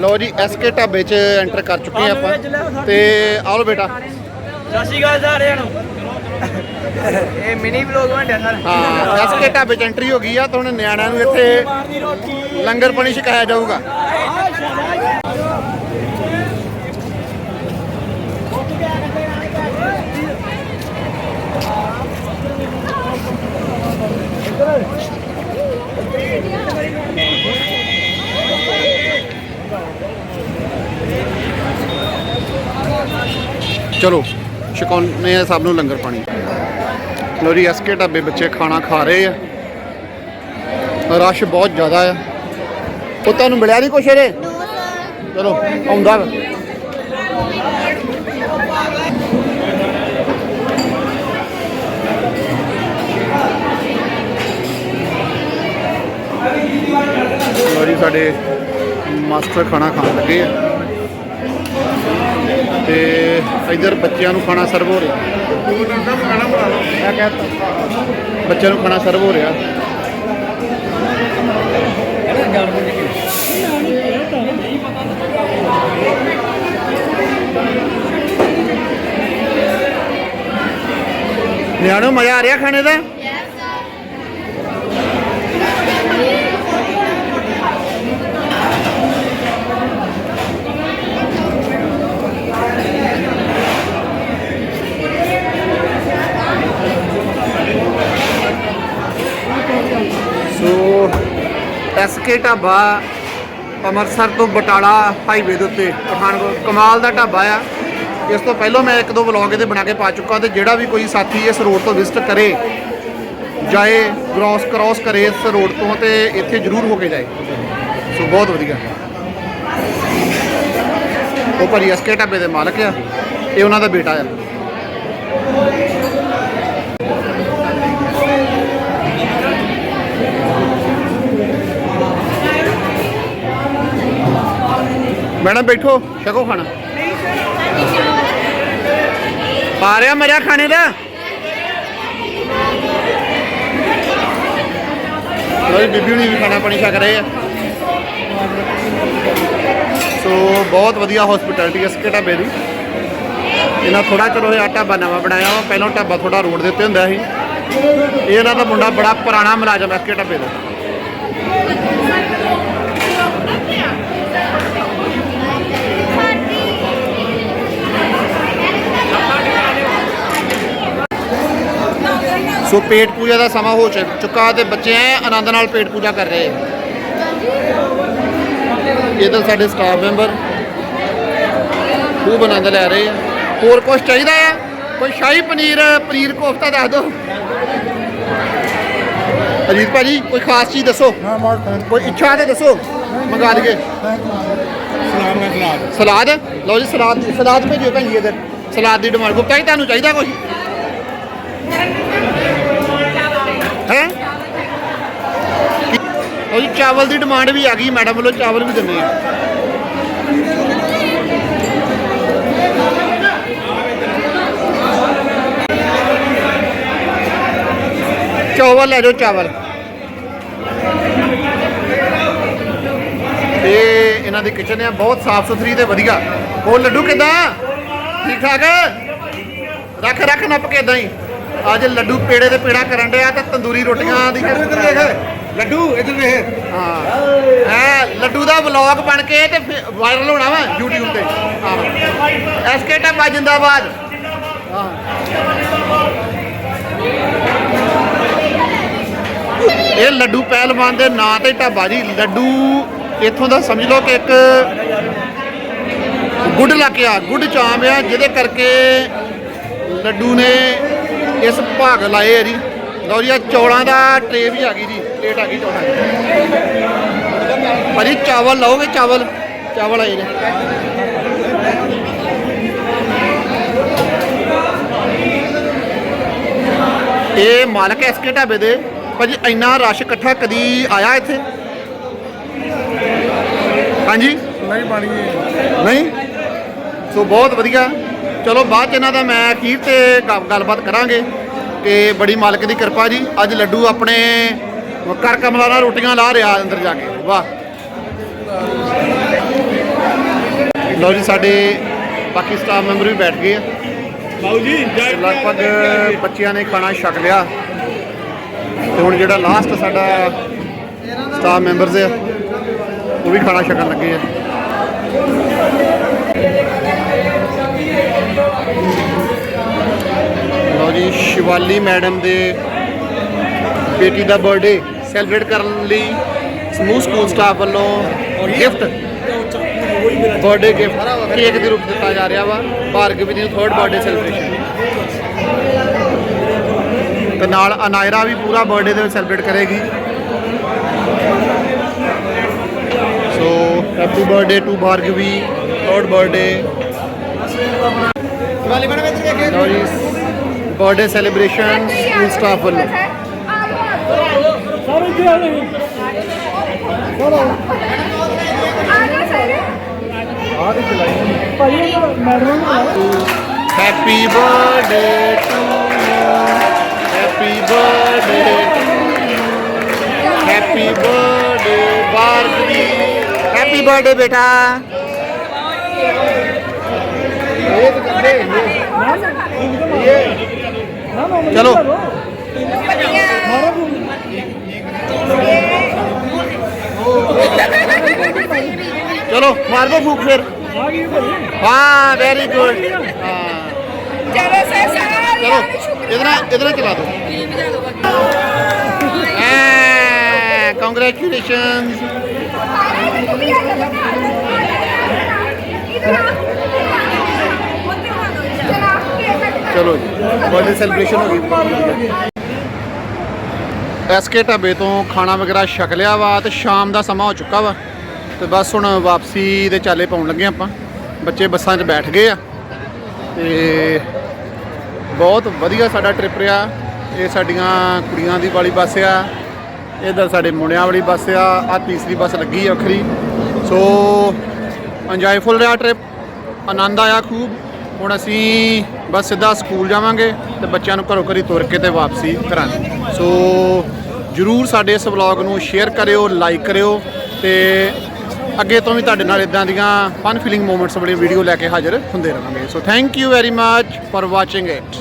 ਲੋ ਜੀ ਐਸਕੇ ਢਾਬੇ 'ਚ ਐਂਟਰ ਕਰ ਚੁੱਕੇ ਹਾਂ ਆਪਾਂ। ਤੇ ਆਓ ਬੇਟਾ। ਸਤਿ ਸ਼੍ਰੀ ਅਕਾਲ ਸਾਰਿਆਂ ਨੂੰ। ਇਹ ਮਿਨੀ ਵਲੌਗ ਬਣਿਆ ਸਰ। ਹਾਂ ਐਸਕੇ ਢਾਬੇ 'ਚ ਐਂਟਰੀ ਹੋ ਗਈ ਆ ਤਾਂ ਹੁਣ ਨਿਆਣਿਆਂ ਨੂੰ ਇੱਥੇ ਲੰਗਰ ਪਾਣੀ ਛਕਾਇਆ ਜਾਊਗਾ। ਚਲੋ, ਛਕਾਉਂਦੇ ਆ ਸਭ ਨੂੰ ਲੰਗਰ ਪਾਣੀ। ਲੋਰੀ ਐਸਕੇ ਢਾਬੇ ਬੱਚੇ ਖਾਣਾ ਖਾ ਰਹੇ ਆ। ਰਸ਼ ਬਹੁਤ ਜ਼ਿਆਦਾ ਆ। ਉਹ ਤੁਹਾਨੂੰ ਮਿਲਿਆ ਨਹੀਂ ਕੁਛ ਇਹਦੇ? ਚਲੋ, ਆਉਂਦਾ ਲੋਰੀ ਸਾਡੇ ਮਾਸਟਰ ਖਾਣਾ ਖਾਣ ਲੱਗੇ ਆ। ਤੇ ਇਧਰ ਬੱਚਿਆਂ ਨੂੰ ਖਾਣਾ ਸਰਵ ਹੋ ਰਿਹਾ। ਮੈਂ ਕਹਿੰਦਾ ਬੱਚਿਆਂ ਨੂੰ ਖਾਣਾ ਸਰਵ ਹੋ ਰਿਹਾ। ਨਿਆਣੋ ਮਜ਼ਾ ਆ ਰਿਹਾ ਖਾਣੇ ਦਾ? ਸੋ ਐਸਕੇ ਢਾਬਾ ਅੰਮ੍ਰਿਤਸਰ ਤੋਂ ਬਟਾਲਾ ਹਾਈਵੇ ਦੇ ਉੱਤੇ ਪਠਾਨਕੋਟ ਕਮਾਲ ਦਾ ਢਾਬਾ ਆ। ਇਸ ਤੋਂ ਪਹਿਲਾਂ ਮੈਂ ਇੱਕ ਦੋ ਵਲੌਗ ਇਹਦੇ ਬਣਾ ਕੇ ਪਾ ਚੁੱਕਾ ਤੇ ਜਿਹੜਾ ਵੀ ਕੋਈ ਸਾਥੀ ਇਸ ਰੋਡ ਤੋਂ ਵਿਜ਼ਿਟ ਕਰੇ, ਜਾਏ ਕ੍ਰਾਸ ਕ੍ਰਾਸ ਕਰੇ ਇਸ ਰੋਡ ਤੋਂ ਤੇ ਇੱਥੇ ਜ਼ਰੂਰ ਹੋ ਕੇ ਜਾਏ। ਸੋ ਬਹੁਤ ਵਧੀਆ। ਉਹ ਭਾਜੀ ਐਸਕੇ ਢਾਬੇ ਦੇ ਮਾਲਕ ਆ, ਇਹ ਉਹਨਾਂ ਦਾ ਬੇਟਾ ਆ। ਮੈਡਮ ਬੈਠੋ। ਛਕੋ ਖਾਣਾ। ਆ ਰਿਹਾ ਮਜ਼ਾ ਖਾਣੇ ਦਾ? ਲੋਈ ਬੀਬੀ ਹੁਣੀ ਵੀ ਖਾਣਾ ਪਾਣੀ ਛਕ ਰਹੇ ਆ। ਸੋ ਬਹੁਤ ਵਧੀਆ ਹਸਪਿਟੈਲਿਟੀ ਇਸ ਕੇ ਢਾਬੇ ਦੀ। ਇਹਨਾਂ ਥੋੜਾ ਚਲੋ ਇਹ ਢਾਬਾ ਨਵਾਂ ਬਣਾਇਆ ਵਾ। ਪਹਿਲਾਂ ਢਾਬਾ ਥੋੜਾ ਰੋਡ ਦੇ ਉੱਤੇ ਹੁੰਦਾ ਸੀ। ਇਹ ਇਹਨਾਂ ਦਾ ਮੁੰਡਾ ਬੜਾ ਪੁਰਾਣਾ ਮੁਲਾਜ਼ਮ ਐਸ ਕੇ ਢਾਬੇ ਦਾ। ਸੋ ਪੇਟ ਪੂਜਾ ਦਾ ਸਮਾਂ ਹੋ ਚੁੱਕਾ ਤੇ ਬੱਚੇ ਐ ਆਨੰਦ ਨਾਲ ਪੇਟ ਪੂਜਾ ਕਰ ਰਹੇ ਆ। ਇਧਰ ਸਾਡੇ ਸਟਾਫ ਮੈਂਬਰ ਖੂਬ ਆਨੰਦ ਲੈ ਰਹੇ ਆ। ਹੋਰ ਕੁਝ ਚਾਹੀਦਾ ਆ? ਕੋਈ ਸ਼ਾਹੀ ਪਨੀਰ ਪਨੀਰ ਕੋਫਤਾ ਦੱਸ ਦਿਓ ਅਜੀਤ ਭਾਜੀ ਕੋਈ ਖਾਸ ਚੀਜ਼ ਦੱਸੋ? ਕੋਈ ਇੱਛਾ ਤੇ ਦੱਸੋ? ਮੰਗਾ ਲਈਏ। ਮੈਂ ਸਲਾਮ ਸਲਾਦ। ਲਓ ਜੀ ਸਲਾਦ ਸਲਾਦ ਭੇਜਿਓ ਭੈਣ ਜੀ ਇਧਰ। ਸਲਾਦ ਦੀ ਡਿਮਾਂਡ। ਜੀ ਤੁਹਾਨੂੰ ਚਾਹੀਦਾ ਕੁਝ ਹੈ? ਉਹ ਚਾਵਲ ਦੀ ਡਿਮਾਂਡ ਵੀ ਆ ਗਈ ਮੈਡਮ ਵੱਲੋਂ ਚਾਵਲ ਵੀ ਦਿੰਦੇ ਆ। ਚਾਵਲ ਲੈ ਜਾਓ ਚਾਵਲ। ਤੇ ਇਹਨਾਂ ਦੀ ਕਿਚਨ ਆ ਬਹੁਤ ਸਾਫ਼ ਸੁਥਰੀ ਤੇ ਵਧੀਆ। ਉਹ ਲੱਡੂ ਕਿਦਾਂ? ਠੀਕ ਠਾਕ? ਰੱਖ ਰੱਖ ਨੱਪ ਕੇ ਇਦਾਂ ਹੀ। ਅੱਜ ਲੱਡੂ ਪੇੜੇ ਤੇ ਪੇੜਾ ਕਰਨ ਡਿਆ ਤੇ ਤੰਦੂਰੀ ਰੋਟੀਆਂ ਦੀ ਲੱਡੂ ਇਧਰ ਵੇਖ। ਹਾਂ। ਐ ਲੱਡੂ ਦਾ ਵਲੌਗ ਬਣ ਕੇ ਤੇ ਵਾਇਰਲ ਹੋਣਾ ਵਾ YouTube ਤੇ। ਹਾਂ। ਐਸਕੇ ਢਾਬਾ ਜਿੰਦਾਬਾਦ। ਹਾਂ। ਇਹ ਲੱਡੂ ਪਹਿਲਵਾਨ ਦੇ ਨਾਂ ਤੇ ਢਾਬਾ ਜੀ। ਲੱਡੂ ਇੱਥੋਂ ਦਾ ਸਮਝ ਲਓ ਕਿ ਇੱਕ ਗੁੱਡ ਲੱਕਿਆ ਗੁੱਡ ਚਾਂਪ ਆ ਜਿਹਦੇ ਕਰਕੇ ਲੱਡੂ ਨੇ ਇਸ ਭਾਗ ਲਾਏ ਆ ਜੀ। ਲਓ ਜੀ ਆ ਚੌਲਾਂ ਦਾ ਟਰੇ ਵੀ ਆ ਗਈ ਜੀ। ਪਲੇਟ ਆ ਗਈ ਚੌਲਾਂ ਦੀ। ਭਾਜੀ ਚਾਵਲ ਲਓਗੇ ਚਾਵਲ? ਚਾਵਲ ਆਏ ਨੇ। ਇਹ ਮਾਲਕ ਐਸਕੇ ਢਾਬੇ ਦੇ। ਭਾਜੀ ਇੰਨਾ ਰਸ਼ ਇਕੱਠਾ ਕਦੀ ਆਇਆ ਇੱਥੇ? ਹਾਂਜੀ? ਨਹੀਂ ਬਣੀ ਨਹੀਂ? ਸੋ ਬਹੁਤ ਵਧੀਆ। ਚਲੋ ਬਾਅਦ ਚ ਇਹਨਾਂ ਦਾ ਮੈਂ ਅਖੀਰ ਤੇ ਗ- ਗੱਲਬਾਤ ਕਰਾਂਗੇ ਕਿ ਬੜੀ ਮਾਲਕ ਦੀ ਕਿਰਪਾ ਜੀ। ਅੱਜ ਲੱਡੂ ਆਪਣੇ ਕਰ ਕਮਲਾ ਨਾਲ ਰੋਟੀਆਂ ਲਾ ਰਿਹਾ ਅੰਦਰ ਜਾ ਕੇ। ਵਾਹ। ਲਓ ਜੀ ਸਾਡੇ ਬਾਕੀ ਸਟਾਫ ਮੈਂਬਰ ਵੀ ਬੈਠ ਗਏ ਆ। ਬਾਊ ਜੀ ਜੈ ਲਗਭਗ ਬੱਚਿਆਂ ਨੇ ਖਾਣਾ ਛਕ ਲਿਆ। ਤੇ ਹੁਣ ਜਿਹੜਾ ਲਾਸਟ ਸਾਡਾ ਸਟਾਫ ਮੈਂਬਰਸ ਆ ਉਹ ਵੀ ਖਾਣਾ ਛਕਣ ਲੱਗੇ ਆ। ਲਓ ਸ਼ਿਵਾਲੀ ਮੈਡਮ ਦੇ ਬੇਟੀ ਦਾ ਬਰਥਡੇ ਸੈਲੀਬ੍ਰੇਟ ਕਰਨ ਲਈ ਸਮੂਹ ਸਕੂਲ ਸਟਾਫ ਵੱਲੋਂ ਗਿਫਟ ਬਰਥਡੇ ਗਿਫਟ ਕੇਕ ਦੇ ਰੂਪ ਦਿੱਤਾ ਜਾ ਰਿਹਾ ਵਾ, ਭਾਰਗਵੀ ਦੀ ਥਰਡ ਬਰਥਡੇ ਸੈਲੀਬ੍ਰੇਸ਼ਨ ਤੇ ਨਾਲ ਅਨਾਇਰਾ ਵੀ ਪੂਰਾ ਬਰਥਡੇ ਦੇ ਵਿੱਚ ਸੈਲੀਬ੍ਰੇਟ ਕਰੇਗੀ। So happy birthday to Bhargavi third birthday ਵਾਲੀ ਮੈਡਮ ਇੱਧਰ ਵੇਖੇ ਲਓ ਜੀ ਬਰਥਡੇ ਸੈਲੀਬ੍ਰੇਸ਼ਨ ਸਕੂਲ ਸਟਾਫ ਵੱਲੋਂ happy birthday to happy birthday happy birthday Bhargavi happy birthday ਬੇਟਾ ਚਲੋ। ਚਲੋ ਮਾਰ ਦੋ ਫੂਕ ਫਿਰ। ਹਾਂ ਵੈਰੀ ਗੁੱਡ ਚਲੋ ਸੇ ਚਲੋ ਇਧਰ ਇਧਰ ਚਲਾ ਦੋ। ਐ ਕੰਗ੍ਰੈਚੁਲੇਸ਼ਨਸ ਸਾਰਿਆਂ ਨੂੰ ਸ਼ੁਕਰੀਆ ਇਧਰ ਆ ਚਲਾ ਕੇ ਕੱਟ ਚਲੋ ਜੀ ਬਰਥਡੇ ਸੈਲੀਬ੍ਰੇਸ਼ਨ ਹੋ ਗਈ। ਐਸਕੇ ਢਾਬੇ ਤੋਂ ਖਾਣਾ ਵਗੈਰਾ ਛਕ ਲਿਆ ਵਾ ਤੇ ਸ਼ਾਮ ਦਾ ਸਮਾਂ ਹੋ ਚੁੱਕਾ ਵਾ। ਤੇ ਬਸ ਹੁਣ ਵਾਪਸੀ ਦੇ ਚਾਲੇ ਪਾਉਣ ਲੱਗੇ ਆਪਾਂ। ਬੱਚੇ ਬੱਸਾਂ 'ਚ ਬੈਠ ਗਏ ਆ। ਤੇ ਬਹੁਤ ਵਧੀਆ ਸਾਡਾ ਟ੍ਰਿਪ ਰਿਹਾ। ਇਹ ਸਾਡੀਆਂ ਕੁੜੀਆਂ ਦੀ ਵਾਲੀ ਬੱਸ ਆ। ਇਧਰ ਸਾਡੇ ਮੁੰਡਿਆਂ ਵਾਲੀ ਬੱਸ ਆ। ਆ ਤੀਸਰੀ ਬੱਸ ਲੱਗੀ ਆ ਵੱਖਰੀ। ਸੋ ਇੰਜੋਏਫੁਲ ਰਿਹਾ ਟ੍ਰਿਪ ਆਨੰਦ ਆਇਆ ਖੂਬ। ਹੁਣ ਅਸੀਂ ਬਸ ਸਿੱਧਾ ਸਕੂਲ ਜਾਵਾਂਗੇ ਤੇ ਬੱਚਿਆਂ ਨੂੰ ਘਰੋਂ ਘਰੀ ਤੁਰ ਕੇ ਤੇ ਵਾਪਸੀ ਕਰਾਂਗੇ। ਸੋ ਜਰੂਰ ਸਾਡੇ ਇਸ ਵਲੌਗ ਨੂੰ ਸ਼ੇਅਰ ਕਰਿਓ ਲਾਈਕ ਕਰਿਓ ਤੇ ਅੱਗੇ ਤੋਂ ਵੀ ਤੁਹਾਡੇ ਨਾਲ ਇਦਾਂ ਦੀਆਂ ਫਨ ਫੀਲਿੰਗ ਮੂਮੈਂਟਸ ਵਾਲੀਆਂ ਵੀਡੀਓ ਲੈ ਕੇ ਹਾਜ਼ਰ ਹੁੰਦੇ ਰਹਾਂਗੇ। So thank you very much for watching it